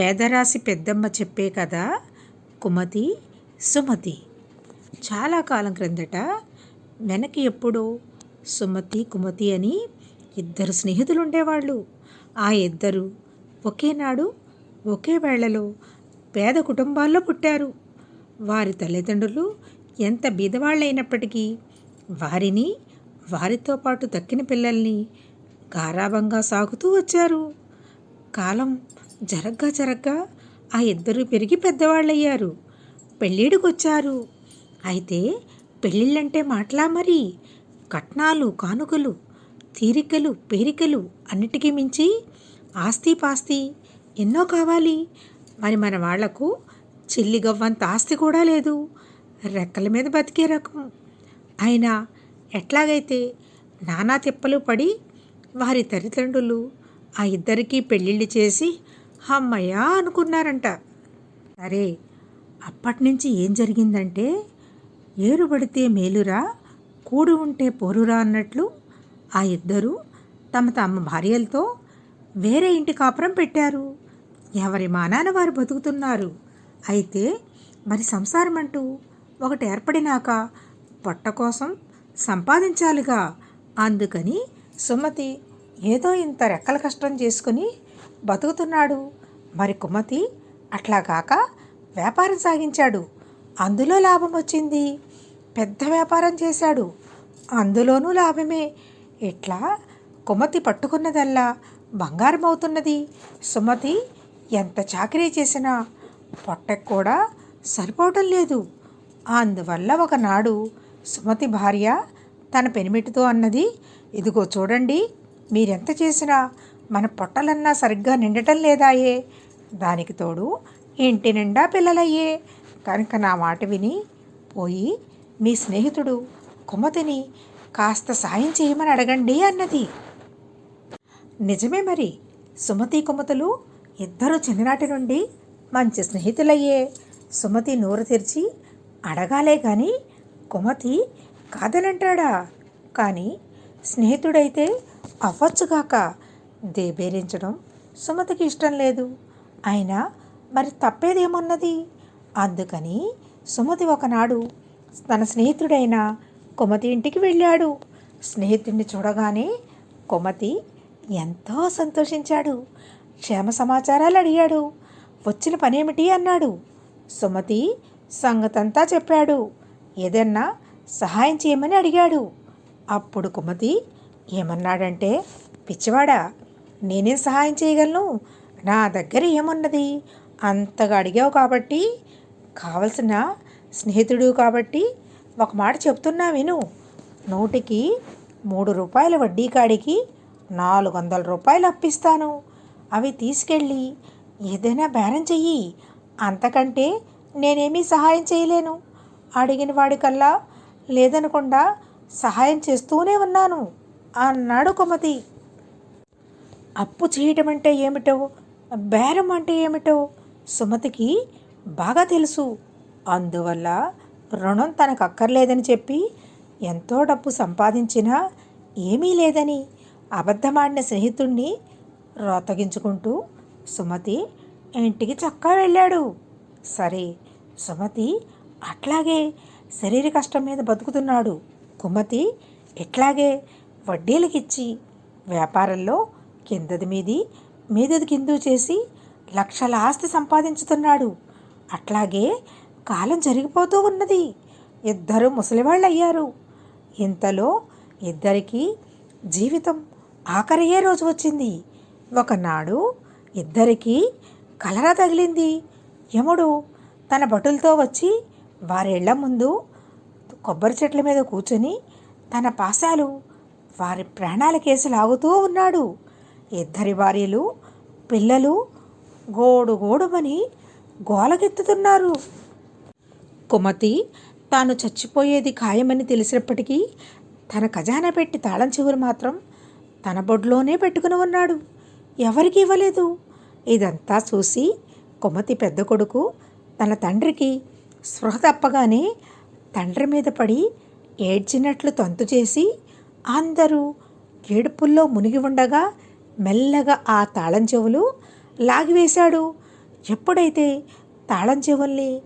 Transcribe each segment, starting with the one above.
పేదరాశి పెద్దమ్మ చెప్పే కదా కుమతి సుమతి. చాలా కాలం క్రిందట వెనక్కి ఎప్పుడో సుమతి కుమతి అని ఇద్దరు స్నేహితులు ఉండేవాళ్ళు ఆ ఇద్దరు ఒకేనాడు ఒకే వేళలో పేద కుటుంబాల్లో పుట్టారు. వారి తల్లిదండ్రులు ఎంత బీదవాళ్ళైనప్పటికీ వారిని వారితో పాటు దక్కిన పిల్లల్ని గారాభంగా సాగుతూ వచ్చారు. కాలం జరగ్గా జరగ్గా ఆ ఇద్దరు పెరిగి పెద్దవాళ్ళయ్యారు. పెళ్ళిడికొచ్చారు అయితే పెళ్ళిళ్ళంటే మాటలా మరి? కట్నాలు కానుకలు తీరికలు పేరికలు అన్నిటికీ మించి ఆస్తి పాస్తి ఎన్నో కావాలి. మరి మన వాళ్ళకు చెల్లిగవ్వంత ఆస్తి కూడా లేదు. రెక్కల మీద బతికే రకం. అయినా ఎట్లాగైతే నానా తిప్పలు పడి వారి తల్లిదండ్రులు ఆ ఇద్దరికీ పెళ్ళిళ్ళు చేసి అమ్మయ్యా అనుకున్నారంట. సరే అప్పటినుంచి ఏం జరిగిందంటే ఏరుబడితే మేలురా కూడు ఉంటే పోరురా అన్నట్లు ఆ ఇద్దరు తమ తమ భార్యలతో వేరే ఇంటి కాపురం పెట్టారు. ఎవరి మానాన వారు బతుకుతున్నారు. అయితే మరి సంసారం అంటూ ఒకటి ఏర్పడినాక పొట్ట కోసం సంపాదించాలిగా. అందుకని సుమతి ఏదో ఇంత రెక్కల కష్టం చేసుకుని బతుకుతున్నాడు. మరి కుమతి అట్లాగాక వ్యాపారం సాగించాడు. అందులో లాభం వచ్చింది. పెద్ద వ్యాపారం చేశాడు. అందులోనూ లాభమే. ఇట్లా కుమతి పట్టుకున్నదల్లా బంగారం అవుతున్నది సుమతి ఎంత చాకరీ చేసినా పొట్టకు కూడా సరిపోవటం లేదు. అందువల్ల ఒకనాడు సుమతి భార్య తన పెనిమిటితో అన్నది ఇదిగో చూడండి మీరెంత చేసినా మన పొట్టలన్నా సరిగ్గా నిండటం లేదాయే. దానికి తోడు ఇంటి నిండా పిల్లలయ్యే. కనుక నా మాట విని పోయి మీ స్నేహితుడు కుమతిని కాస్త సాయం చేయమని అడగండి అన్నది. నిజమే మరి. సుమతి కుమతులు ఇద్దరు చిన్ననాటి నుండి మంచి స్నేహితులయ్యే. సుమతి నోరు తెరిచి అడగాలే కానీ కుమతి కాదనంటాడా? కానీ స్నేహితుడైతే అవ్వచ్చుగాక దేబేరించడం సుమతికి ఇష్టం లేదు. అయినా మరి తప్పేదేమున్నది? అందుకని సుమతి ఒకనాడు తన స్నేహితుడైన కుమతి ఇంటికి వెళ్ళాడు. స్నేహితుడిని చూడగానే కుమతి ఎంతో సంతోషించాడు. క్షేమ సమాచారాలు అడిగాడు. వచ్చిన పనేమిటి? అన్నాడు. సుమతి సంగతంతా చెప్పాడు. ఏదన్నా సహాయం చేయమని అడిగాడు. అప్పుడు కుమతి ఏమన్నాడంటే పిచ్చివాడా నేనేం సహాయం చేయగలను? నా దగ్గర ఏమున్నది? అంతగా అడిగావు కాబట్టి కావలసిన స్నేహితుడు కాబట్టి ఒక మాట చెప్తున్నా విను. నూటికి మూడు రూపాయల వడ్డీ కాడికి నాలుగు వందల రూపాయలు అప్పిస్తాను. అవి తీసుకెళ్ళి ఏదైనా బేరం చెయ్యి. అంతకంటే నేనేమీ సహాయం చేయలేను. అడిగిన వాడికల్లా లేదనకుండా సహాయం చేస్తూనే ఉన్నాను అన్నాడు కుమతి. అప్పు చేయటం అంటే ఏమిటో బేరం అంటే ఏమిటో సుమతికి బాగా తెలుసు. అందువల్ల రుణం తనకు అక్కర్లేదని చెప్పి ఎంతో డబ్బు సంపాదించినా ఏమీ లేదని అబద్ధమాడిన స్నేహితుణ్ణి రోతగించుకుంటూ సుమతి ఇంటికి చక్కా వెళ్ళాడు. సరే సుమతి అట్లాగే శరీర కష్టం మీద బతుకుతున్నాడు. కుమతి ఇట్లాగే వడ్డీలకిచ్చి వ్యాపారంలో కిందది మీది మీదది కిందు చేసి లక్షల ఆస్తి సంపాదించుతున్నాడు. అట్లాగే కాలం జరిగిపోతూ ఉన్నది. ఇద్దరు ముసలివాళ్ళు అయ్యారు ఇంతలో ఇద్దరికీ జీవితం ఆఖరియే రోజు వచ్చింది. ఒకనాడు ఇద్దరికీ కలరా తగిలింది. యముడు తన భటులతో వచ్చి వారిళ్ళ ముందు కొబ్బరి చెట్ల మీద కూర్చొని తన పాశాలు వారి ప్రాణాల కేసు లాగుతూ ఉన్నాడు. ఇద్దరి భార్యలు పిల్లలు గోడు గోడుమని గోలకెత్తుతున్నారు కుమతి తాను చచ్చిపోయేది ఖాయమని తెలిసినప్పటికీ తన ఖజానా పెట్టి తాళం చివరి మాత్రం తన బొడ్లోనే పెట్టుకుని ఉన్నాడు. ఎవరికి ఇవ్వలేదు. ఇదంతా చూసి కుమతి పెద్ద కొడుకు తన తండ్రికి స్పృహ తప్పగానే తండ్రి మీద పడి ఏడ్చినట్లు తంతు చేసి అందరూ ఏడుపుల్లో మునిగి ఉండగా మెల్లగా ఆ తాళం చెవులు లాగివేశాడు. ఎప్పుడైతే తాళం చెవుల్ని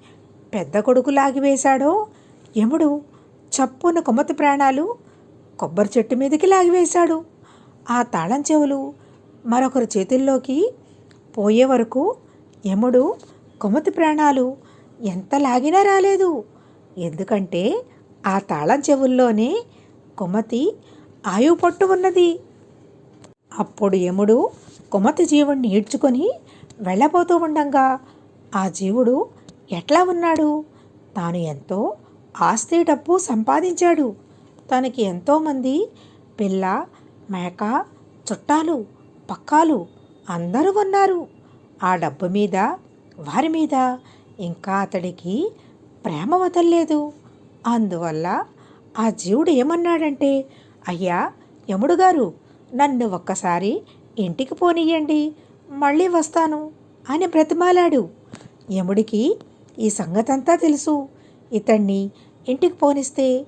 పెద్ద కొడుకు లాగివేశాడో యముడు చప్పున కొమ్మతి ప్రాణాలు కొబ్బరి చెట్టు మీదకి లాగివేశాడు. ఆ తాళం చెవులు మరొకరి చేతుల్లోకి పోయే వరకు యముడు కొమ్మతి ప్రాణాలు ఎంత లాగినా రాలేదు. ఎందుకంటే ఆ తాళం చెవుల్లోనే కొమ్మతి ఆయువు పట్టు ఉన్నది. అప్పుడు యముడు కుమతి జీవుణ్ణి ఈడ్చుకొని వెళ్ళబోతూ ఉండంగా. ఆ జీవుడు ఎట్లా ఉన్నాడు? తాను ఎంతో ఆస్తి డబ్బు సంపాదించాడు. తనకి ఎంతోమంది పిల్ల మేక చుట్టాలు పక్కాలు అందరూ ఉన్నారు. ఆ డబ్బు మీద వారి మీద ఇంకా అతడికి ప్రేమ వదల్లేదు. అందువల్ల ఆ జీవుడు ఏమన్నాడంటే అయ్యా యముడు గారు నన్ను ఒక్కసారి ఇంటికి పోనీయండి. మళ్ళీ వస్తాను అని బ్రతిమాలాడు. యముడికి ఈ సంగతంతా తెలుసు. ఇతన్ని ఇంటికి పోనిస్తే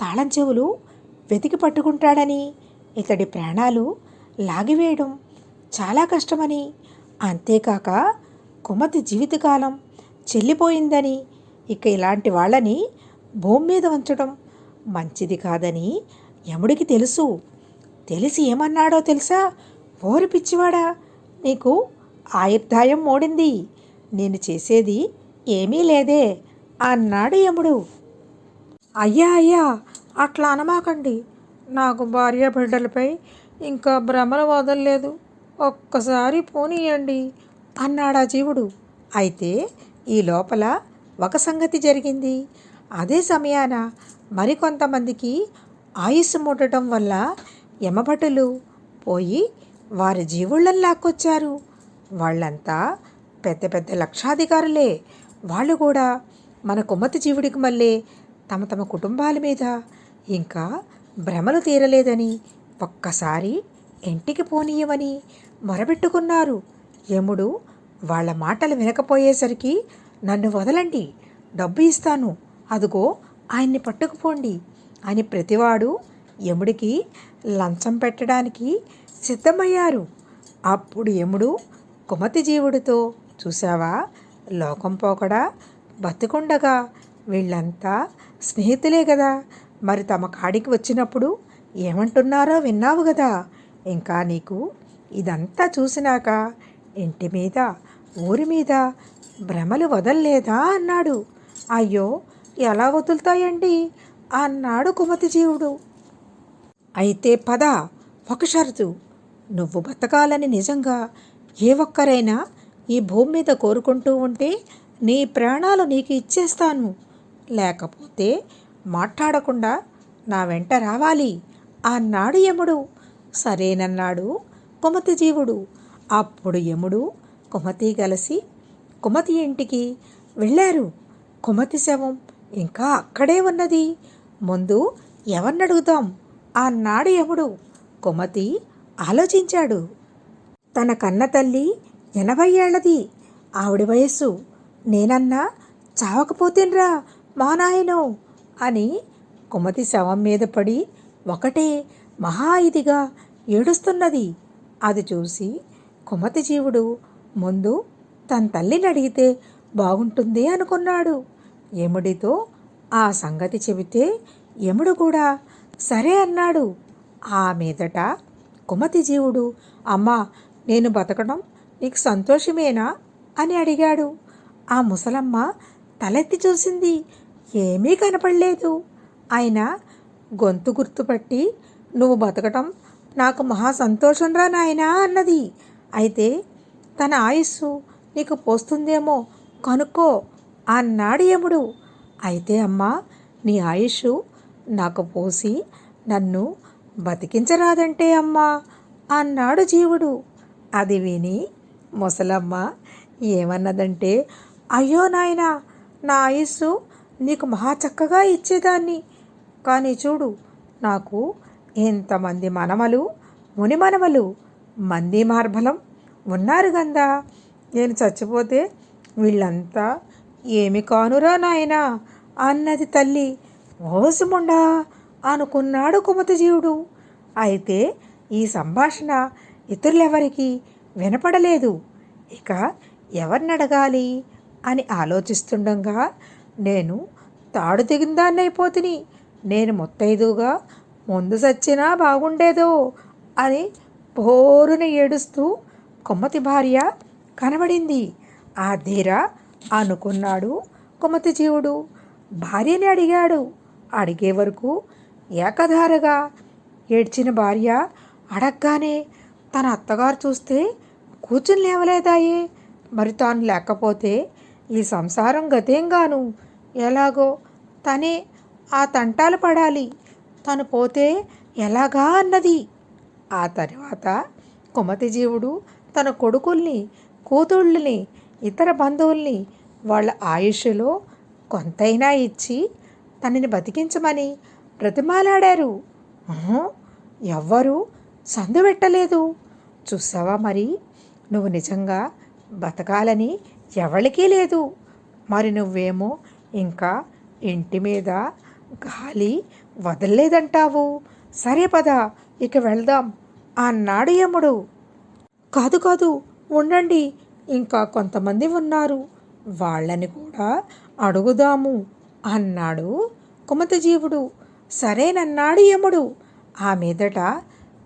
తాళం చెవులు వెతికి పట్టుకుంటాడని ఇతడి ప్రాణాలు లాగివేయడం చాలా కష్టమని అంతేకాక కుమతి జీవితకాలం చెల్లిపోయిందని ఇక ఇలాంటి వాళ్ళని భూమి మీద ఉంచడం మంచిది కాదని యముడికి తెలుసు. తెలిసి ఏమన్నాడో తెలుసా? ఓరి పిచ్చివాడా నీకు ఆయుర్దాయం మోడింది. నేను చేసేది ఏమీ లేదే అన్నాడు యముడు. అయ్యా అయ్యా అట్లా అనమాకండి. నాకు భార్య బిడ్డలపై ఇంకా భ్రమలు వదలలేదు ఒక్కసారి పోనీయండి అన్నాడా జీవుడు. అయితే ఈ లోపల ఒక సంగతి జరిగింది. అదే సమయాన మరికొంతమందికి ఆయుస్సు ముట్టడం వల్ల యమభటులు పోయి వారి జీవుళ్ళని లాక్కొచ్చారు. వాళ్ళంతా పెద్ద పెద్ద లక్షాధికారులే. వాళ్ళు కూడా మన కుమ్మతి జీవుడికి మళ్ళీ తమ తమ కుటుంబాల మీద ఇంకా భ్రమలు తీరలేదని ఒక్కసారి ఇంటికి పోనీయమని మొరబెట్టుకున్నారు యముడు వాళ్ళ మాటలు వినకపోయేసరికి నన్ను వదలండి డబ్బు ఇస్తాను. అదుగో ఆయన్ని పట్టుకుపోండి అని ప్రతివాడు యముడికి లంచం పెట్టడానికి సిద్ధమయ్యారు. అప్పుడు యముడు కుమతి జీవుడితో చూసావా లోకం పోకడా? బతికుండగా. వీళ్ళంతా స్నేహితులే కదా మరి తమ కాడికి వచ్చినప్పుడు ఏమంటున్నారో విన్నావు కదా ఇంకా నీకు ఇదంతా చూసినాక ఇంటి మీద ఊరి మీద భ్రమలు వదల్లేదా? అన్నాడు. అయ్యో ఎలా వదులుతాయండి? అన్నాడు కుమతి జీవుడు. అయితే పద ఒక షరతు నువ్వు బతకాలని నిజంగా ఏ ఒక్కరైనా ఈ భూమి మీద కోరుకుంటూ ఉంటే నీ ప్రాణాలు నీకు ఇచ్చేస్తాను. లేకపోతే మాట్లాడకుండా నా వెంట రావాలి. అన్నాడు యముడు. సరేనన్నాడు కుమతి జీవుడు అప్పుడు యముడు కుమతి కలిసి కుమతి ఇంటికి వెళ్ళారు. కుమతి శవం ఇంకా అక్కడే ఉన్నది. ముందు ఎవరినడుగుదాం ఆనాడు యముడు. కుమతి ఆలోచించాడు. తన కన్న తల్లి ఎనభై ఏళ్ళది ఆవిడ వయస్సు నేనన్నా చావకపోతేన్రా మా నాయనో అని కుమతి శవం మీద పడి ఒకటే మహా ఇదిగా ఏడుస్తున్నది. అది చూసి కుమతి జీవుడు ముందు తన తల్లిని అడిగితే బాగుంటుంది అనుకున్నాడు. యముడితో ఆ సంగతి చెబితే యముడు కూడా సరే అన్నాడు. ఆ మీదట కుమతి జీవుడు అమ్మా నేను బతకడం నీకు సంతోషమేనా? అని అడిగాడు. ఆ ముసలమ్మ తలెత్తి చూసింది. ఏమీ కనపడలేదు. ఆయన గొంతు గుర్తుపట్టి నువ్వు బతకటం నాకు మహా సంతోషంరా నాయనా అన్నది. అయితే తన ఆయుస్సు నీకు పోస్తుందేమో కనుక్కో అన్నాడు యముడు. అయితే అమ్మా నీ ఆయుష్ నాకు పోసి నన్ను బతికించరాదంటే అమ్మా అన్నాడు జీవుడు. అది విని ముసలమ్మ ఏమన్నదంటే అయ్యో నాయనా నా ఆయుస్సు నీకు మహా చక్కగా ఇచ్చేదాన్ని. కానీ చూడు నాకు ఎంతమంది మనమలు ముని మనమలు మంది మార్బలం ఉన్నారు గందా. నేను చచ్చిపోతే వీళ్ళంతా ఏమి కానురా నాయనా? అన్నది తల్లి ఓసుముండా అనుకున్నాడు కుమతజీవుడు. అయితే ఈ సంభాషణ ఇతరులెవరికి వినపడలేదు. ఇక ఎవరినడగాలి అని ఆలోచిస్తుండగా నేను తాడు తెగిందాన్నైపోతిని నేను ముత్తైదుగా ముందు సచ్చినా బాగుండేదో అని పోరున ఏడుస్తూ కొమ్మతి భార్య కనబడింది. ఆ ధీర అనుకున్నాడు కొమ్మతి జీవుడు భార్యని అడిగాడు. అడిగే వరకు ఏకధారగా ఏడ్చిన భార్య అడగగానే తన అత్తగారు చూస్తే కూర్చుని లేవలేదాయే. మరి తాను లేకపోతే ఈ సంసారం గతేంగాను? ఎలాగో తనే ఆ తంటాలు పడాలి. తను పోతే ఎలాగా అన్నది? ఆ తర్వాత కుమతి జీవుడు తన కొడుకుల్ని కూతుళ్ళని ఇతర బంధువుల్ని వాళ్ళ ఆయుష్లో కొంతైనా ఇచ్చి తనని బతికించమని బ్రతిమాలాడారు. ఎవ్వరూ సందు పెట్టలేదు. చూసావా మరి? నువ్వు నిజంగా బతకాలని ఎవరికీ లేదు. మరి నువ్వేమో ఇంకా ఇంటి మీద గాలి వదలలేదంటావు. సరే పద ఇక వెళ్దాం అన్నాడు యముడు. కాదు కాదు ఉండండి ఇంకా కొంతమంది ఉన్నారు. వాళ్ళని కూడా అడుగుదాము. అన్నాడు కుమతజీవుడు. సరేనన్నాడు యముడు. ఆ మీదట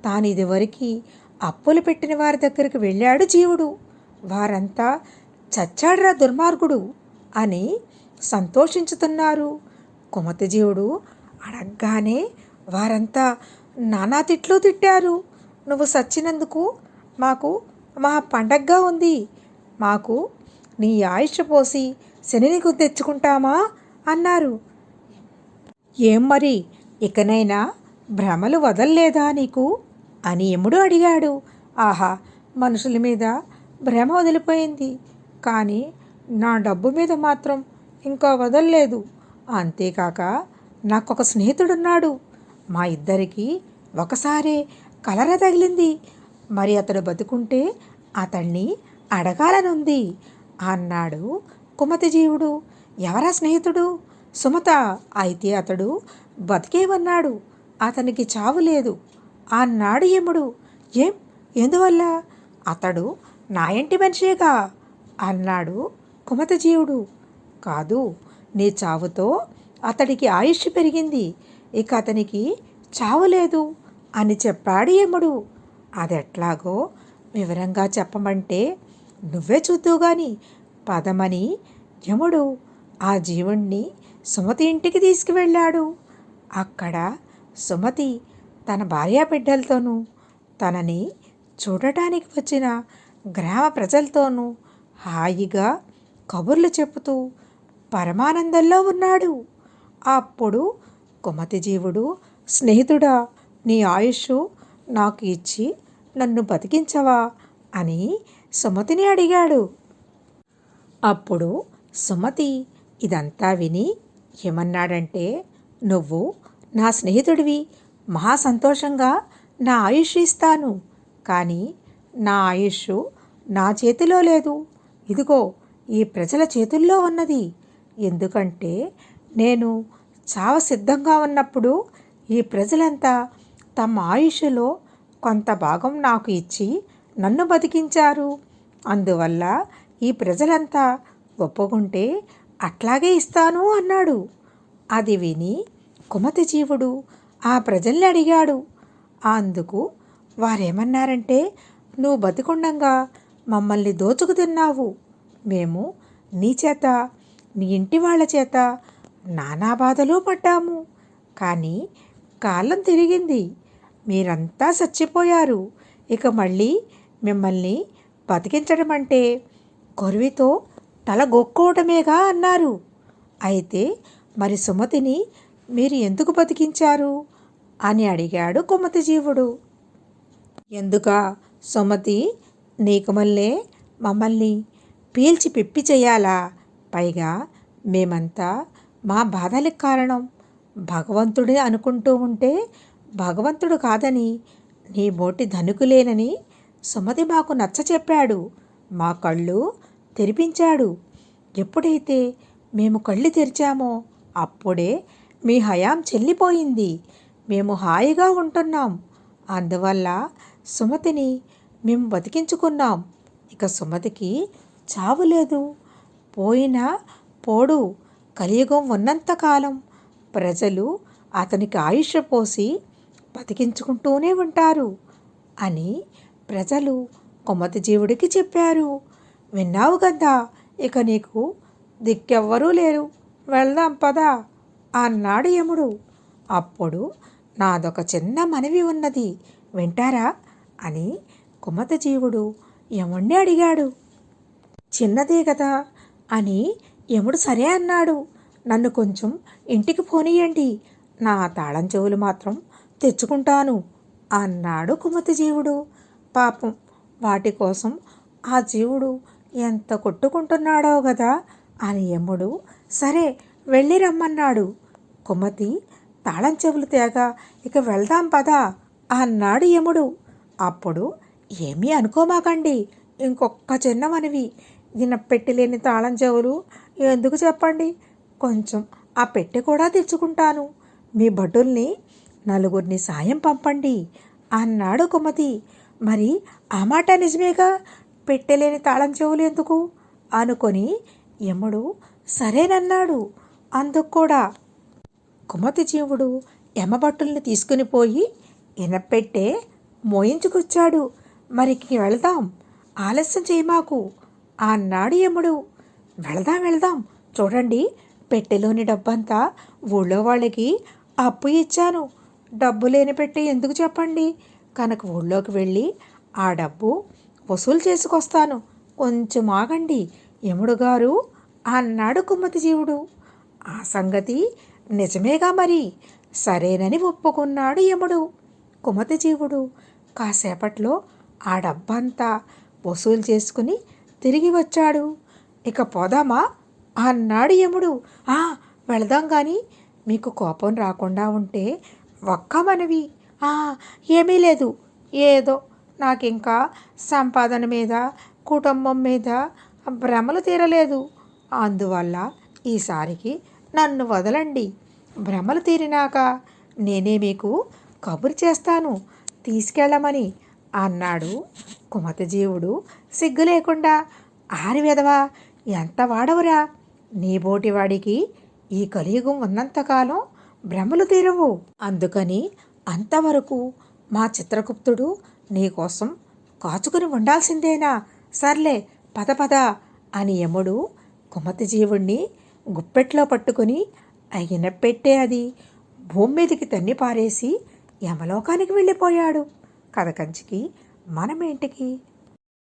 తాను ఇదివరకు అప్పులు పెట్టిన వారి దగ్గరికి వెళ్ళాడు జీవుడు. వారంతా చచ్చాడ్రా దుర్మార్గుడు అని సంతోషించుతున్నారు. కుమతజీవుడు అడగగానే వారంతా నానా తిట్లు తిట్టారు. నువ్వు సచ్చినందుకు మాకు మా పండగగా ఉంది. మాకు నీ ఆయుష్ పోసి శనిని తెచ్చుకుంటామా అన్నారు. ఏం మరి? ఇకనైనా భ్రమలు వదల్లేదా నీకు? అని యముడు అడిగాడు. ఆహా మనుషుల మీద భ్రమ వదిలిపోయింది. కానీ నా డబ్బు మీద మాత్రం ఇంకా వదల్లేదు. అంతేకాక నాకొక స్నేహితుడున్నాడు. మా ఇద్దరికి ఒకసారే కలర తగిలింది. మరి అతడు బతుకుంటే అతన్ని అడగాలనుంది అన్నాడు కుమతిజీవుడు. ఎవరా స్నేహితుడు? సుమత అయితే అతడు బతికే ఉన్నాడు అతనికి చావు లేదు. అన్నాడు యముడు. ఏం? ఎందువల్ల? అతడు నా ఇంటి మనిషేగా అన్నాడు కుమతజీవుడు. కాదు నీ చావుతో అతడికి ఆయుష్ పెరిగింది. ఇక అతనికి చావు లేదు అని చెప్పాడు యముడు. అదెట్లాగో వివరంగా చెప్పమంటే నువ్వే చూద్దువు గాని పదమని యముడు ఆ జీవుణ్ణి సుమతి ఇంటికి తీసుకువెళ్ళాడు. అక్కడ సుమతి తన భార్యా బిడ్డలతోనూ తనని చూడటానికి వచ్చిన గ్రామ ప్రజలతోనూ హాయిగా కబుర్లు చెబుతూ పరమానందంలో ఉన్నాడు. అప్పుడు కుమతి జీవుడు స్నేహితుడా నీ ఆయుష్ నాకు ఇచ్చి నన్ను బతికించవా? అని సుమతిని అడిగాడు. అప్పుడు సుమతి ఇదంతా విని ఏమన్నాడంటే నువ్వు నా స్నేహితుడివి. మహా సంతోషంగా నా ఆయుష్ ఇస్తాను. కానీ నా ఆయుష్ నా చేతిలో లేదు. ఇదిగో ఈ ప్రజల చేతుల్లో ఉన్నది. ఎందుకంటే నేను చావ సిద్ధంగా ఉన్నప్పుడు ఈ ప్రజలంతా తమ ఆయుష్లో కొంత భాగం నాకు ఇచ్చి నన్ను బతికించారు. అందువల్ల ఈ ప్రజలంతా ఒప్పుకుంటే అట్లాగే ఇస్తాను అన్నాడు. అది విని కుమతి జీవుడు ఆ ప్రజల్ని అడిగాడు. అందుకు వారేమన్నారంటే నువ్వు బతికుండంగా మమ్మల్ని దోచుకు తిన్నావు. మేము నీ చేత నీ ఇంటి వాళ్ళ చేత నానా బాధలు పడ్డాము. కానీ కాలం తిరిగింది. మీరంతా చచ్చిపోయారు. ఇక మళ్ళీ మిమ్మల్ని బతికించడం అంటే కొరివితో తల గొక్కోవటమేగా అన్నారు. అయితే మరి సుమతిని మీరు ఎందుకు బతికించారు? అని అడిగాడు కుమతి జీవుడు ఎందుక? సుమతి నీకు మళ్ళీ మమ్మల్ని పీల్చి పిప్పి చేయాలా? పైగా మేమంతా మా బాధలకు కారణం. భగవంతుడే అనుకుంటూ ఉంటే భగవంతుడు కాదని నీ బోటి ధనుకులేనని సుమతి మాకు నచ్చ చెప్పాడు మా కళ్ళు తెరిపించాడు. ఎప్పుడైతే మేము కళ్ళు తెరిచామో అప్పుడే మీ హయాం చెల్లిపోయింది. మేము హాయిగా ఉంటున్నాం. అందువల్ల సుమతిని మేము బతికించుకున్నాం. ఇక సుమతికి చావు లేదు. పోయినా పోడు. కలియుగం ఉన్నంతకాలం ప్రజలు అతనికి ఆయుష పోసి బతికించుకుంటూనే ఉంటారు అని ప్రజలు కొమ్మతి జీవుడికి చెప్పారు. విన్నావు కదా ఇక నీకు దిక్కెవ్వరూ లేరు. వెళ్దాం పదా అన్నాడు యముడు. అప్పుడు నాదొక చిన్న మనవి ఉన్నది. వింటారా? అని కుమత జీవుడు యముణ్ణి అడిగాడు. చిన్నదే కదా అని యముడు సరే అన్నాడు. నన్ను కొంచెం ఇంటికి పోనీయండి. నా తాళం చెవులు మాత్రం తెచ్చుకుంటాను అన్నాడు కుమతి జీవుడు పాపం వాటి కోసం ఆ జీవుడు ఎంత కొట్టుకుంటున్నాడో కదా అని యముడు సరే వెళ్ళి రమ్మన్నాడు. కుమతి తాళం చెవులు తేగా ఇక వెళ్దాం పదా అన్నాడు యముడు. అప్పుడు ఏమీ అనుకోమాకండి ఇంకొక్క చిన్న మనవి దీని పెట్టెలేని తాళం చెవులు ఎందుకు చెప్పండి? కొంచెం ఆ పెట్టె కూడా తెచ్చుకుంటాను. మీ భటుల్ని నలుగురిని సాయం పంపండి అన్నాడు కుమతి. మరి ఆ మాట నిజమేగా? పెట్టెలేని తాళం చెవులు ఎందుకు? అనుకొని యముడు సరేనన్నాడు. అందుకు కూడా. కుమతి జీవుడు యమబట్టుల్ని తీసుకుని పోయి ఇనపెట్టే మోయించుకొచ్చాడు. మరికి వెళదాం. ఆలస్యం చేయమాకు అన్నాడు యముడు. వెళదాం వెళదాం. చూడండి పెట్టెలోని డబ్బంతా ఊళ్ళో వాళ్ళకి అప్పు ఇచ్చాను. డబ్బు లేని పెట్టె ఎందుకు చెప్పండి? కనుక ఊళ్ళోకి వెళ్ళి ఆ డబ్బు వసూలు చేసుకొస్తాను. కొంచెం ఆగండి. యముడు గారు అన్నాడు కుమ్మతి జీవుడు. ఆ సంగతి నిజమేగా మరి? సరేనని ఒప్పుకున్నాడు యముడు. కుమతి జీవుడు కాసేపట్లో ఆ డబ్బంతా వసూలు చేసుకుని తిరిగి వచ్చాడు. ఇక పోదామా? అన్నాడు యముడు. ఆ వెళదాం కానీ మీకు కోపం రాకుండా ఉంటే ఒక్క మనవి. "ఆ, ఏమీ లేదు. ఏదో నాకు ఇంకా సంపాదన మీద కుటుంబం మీద భ్రమలు తీరలేదు. అందువల్ల ఈసారికి నన్ను వదలండి. భ్రమలు తీరినాక నేనే మీకు కబురు చేస్తాను. తీసుకెళ్ళమని అన్నాడు కుమతజీవుడు సిగ్గు లేకుండా ఆరివెదవా ఎంత వాడవురా? నీ బోటివాడికి ఈ కలియుగం ఉన్నంతకాలం భ్రమలు తీరవు. అందుకని అంతవరకు మా చిత్రగుప్తుడు నీకోసం కాచుకుని ఉండాల్సిందేనా? సర్లే పద పద అని యముడు కుమతి జీవుణ్ణి గుప్పెట్లో పట్టుకుని అయిన పెట్టే అది భూమి మీదకి తన్ని పారేసి యమలోకానికి వెళ్ళిపోయాడు. కథ కంచికి మనమేంటికి?